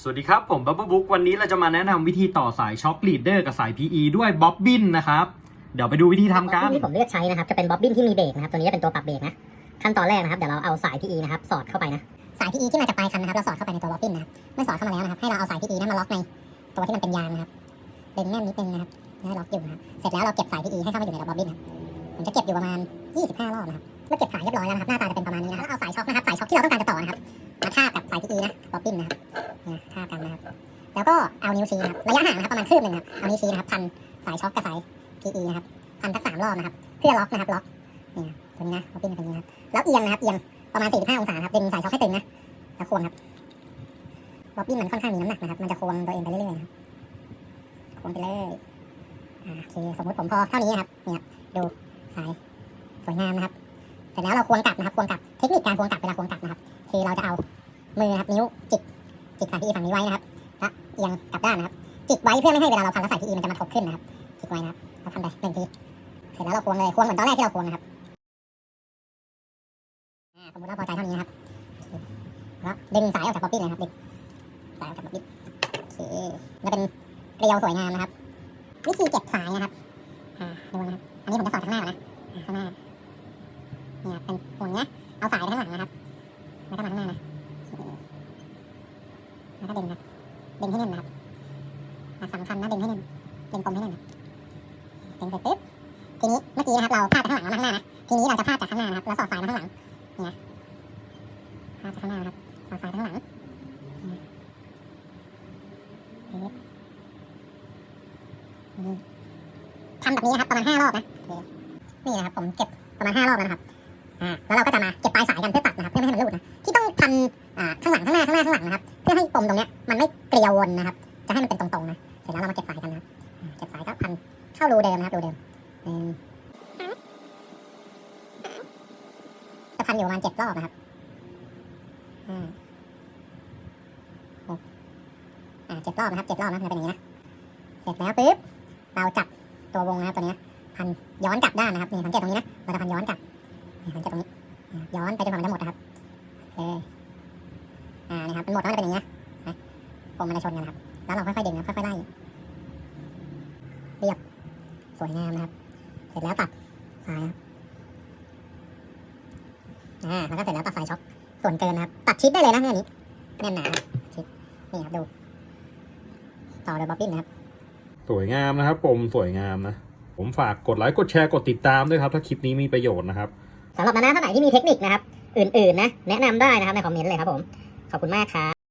สวัสดีครับ ผมบับเบิลบุ๊กวันนี้เราจะมาแนะนำวิธีต่อสายช็อคลีดเดอร์กับสาย PE ด้วยบ๊อบบินนะครับ เดี๋ยวไปดูวิธีทำกันบ๊อบบิ้นที่ผมเลือกใช้นะครับ จะเป็นบ๊อบบิ้นที่มีเบรกนะครับ ตัวนี้จะเป็นตัวปรับเบรกนะ ขั้นตอนแรกนะครับ เดี๋ยวเราเอาสาย PE นะครับ สอดเข้าไปนะ สาย PE ที่มาจากปลายคันนะครับ เราสอดเข้าไปในตัวบ๊อบบิ้นนะครับ เมื่อสอดเข้ามาแล้วนะครับ ให้เราเอาสาย PE นั้นมาล็อกในตัวที่มันเป็นยางนะครับดึงแน่นนิดนึงนะครับให้ล็อกอยู่นะครับ เสร็จแล้วเราเก็บสาย PE ให้เข้ามาอยู่ในตัวบ๊อบบิ้นนะครับผมจะเก็บอยู่ประมาณ 25 รอบนะครับ เมื่อเก็บสายเรียบร้อยแล้วนะครับ หน้าตาจะเป็นประมาณนี้นะครับแล้วเอาสายช็อคนะครับ สายช็อคที่เราต้องการจะต่อนะครับมาทาบกับ นิ้วชี้นะครับระยะห่างนะครับประมาณคืบหนึ่งนะครับเอานิ้วชี้นะครับพันสายช็อคกับสาย PE นะครับพันสักสามรอบนะครับ เพื่อล็อกนะครับล็อกเนี่ยตัวนี้นะล็อกปิ้นเป็นตัวนี้ครับแล้วเอียงนะครับเอียงประมาณ45องศาครับดึงสายช็อคให้ตึงนะแล้วควงครับล็อกปิ้มันค่อนข้างมีน้ำหนักนะครับ มันจะควงตัวเองไปเรื่อยๆนะครับควงไปเลยอ่าโอเคสมมติผมพอเท่านี้นะครับเนี่ยครับดูสายสวยงามนะครับเสร็จแล้วเราควงกลับนะครับควงกลับเทคนิคการควงกลับเวลาควงกลับนะครับคือเราจะเอามือครับนิ้วจิกจิกสายพีฝั่งนี้ไว้นะครับแล้วเอียงกลับ ด้านนะครับจิกไว้เพื่อไม่ให้เวลาเราพันแล้วสายพีมันจะมาทบขึ้นนะครับจิกไว้นะครับเราพันไปหนึ่งทีเสร็จแล้วเราควงเลยควงเหมือนตอนแรกที่เราควงนะครับสมมติว่าพอใจเท่านี้นะครับแล้วดึงสายออกจากป๊อปปี้เลยครับดึงสายออกจากป๊อปปี้โอเคแล้วเป็นเกลียวสวยงามนะครับ วิธีเก็บสายนะครับอ่าดูนะครับอันนี้ผมจะสอดข้างหน้าก่อนนะอ่าข้างหน้าเนี่ยเป็นห่วงเนี้ยเอาสายไปข้างหลังนะครับแล้วก็มาข้างหน้านะแล้วก็ดึงครับดึงให้แน่นนะครับ อะสำคัญนะดึงให้แน่นดึงปมให้แน่นนะดึงเสร็จปุ๊บทีนี้เมื่อกี้นะครับเราพาดจากข้างหลังมาข้างหน้านะทีนี้เราจะพาดจากข้างหน้านะครับแล้วสอดสายมาข้างหลังเนี่ยพาดจากข้างหน้านะครับสอดสายข้างหลังทีนี่ทำแบบนี้ครับประมาณห้ารอบนะนี่นะครับผมเก็บประมาณห้ารอบแล้วนะครับอ่าแล้วเราก็จะมาเก็บปลายสายกันเพื่อตัดนะครับเพื่อไม่ให้มันรูดนะที่ต้องพันอ่าข้างหลังข้างหน้าข้างหน้าข้างหลังนะครับ เพื่อให้ปมตรงเนี้ยมันไม่เกลียววนนะครับ จะให้มันเป็นตรงๆนะ แล้วเรามาเก็บสายกันนะครับเก็บสายก็พันเข้ารูเดิมนะครับรูเดิมหนึ่งจะพันอยู่ประมาณเจ็ดรอบนะครับห้าหกอ่าเจ็ดรอบนะครับเจ็ดรอบนะจะเป็นอย่างนี้นะเสร็จแล้วปุ๊บเราจับตัววงนะครับตัวนี้พันย้อนกลับด้านนะครับนี่สังเกตตรงนี้นะเราจะพันย้อนกลับนี่สังเกตตรงนี้ย้อนไปจนกว่ามันจะหมดนะครับโอเคอ่านี่ครับมันหมดแล้วมันจะเป็นอย่างนี้นะนะผมมันจะชนกันนะครับ แล้วเราค่อยๆดึงนะค่อยๆไล่เรียบสวยงามนะครับ เสร็จแล้วตัดสายครับอ่าแล้วก็เสร็จแล้วตัดสายช็อคส่วนเกินนะครับ ตัดชิดได้เลยนะเนี่ยอันนี้แน่นหนาชิดนี่ครับดูต่อโดยบ๊อบบิ้นนะครับ สวยงามนะครับผมสวยงามนะ ผมฝากกดไลค์กดแชร์กดติดตามด้วยครับ ถ้าคลิปนี้มีประโยชน์นะครับสำหรับนานาท่านไหนที่มีเทคนิคนะครับ อื่นๆนะ แนะนำได้นะครับในคอมเมนต์เลยครับผม ขอบคุณมากครับ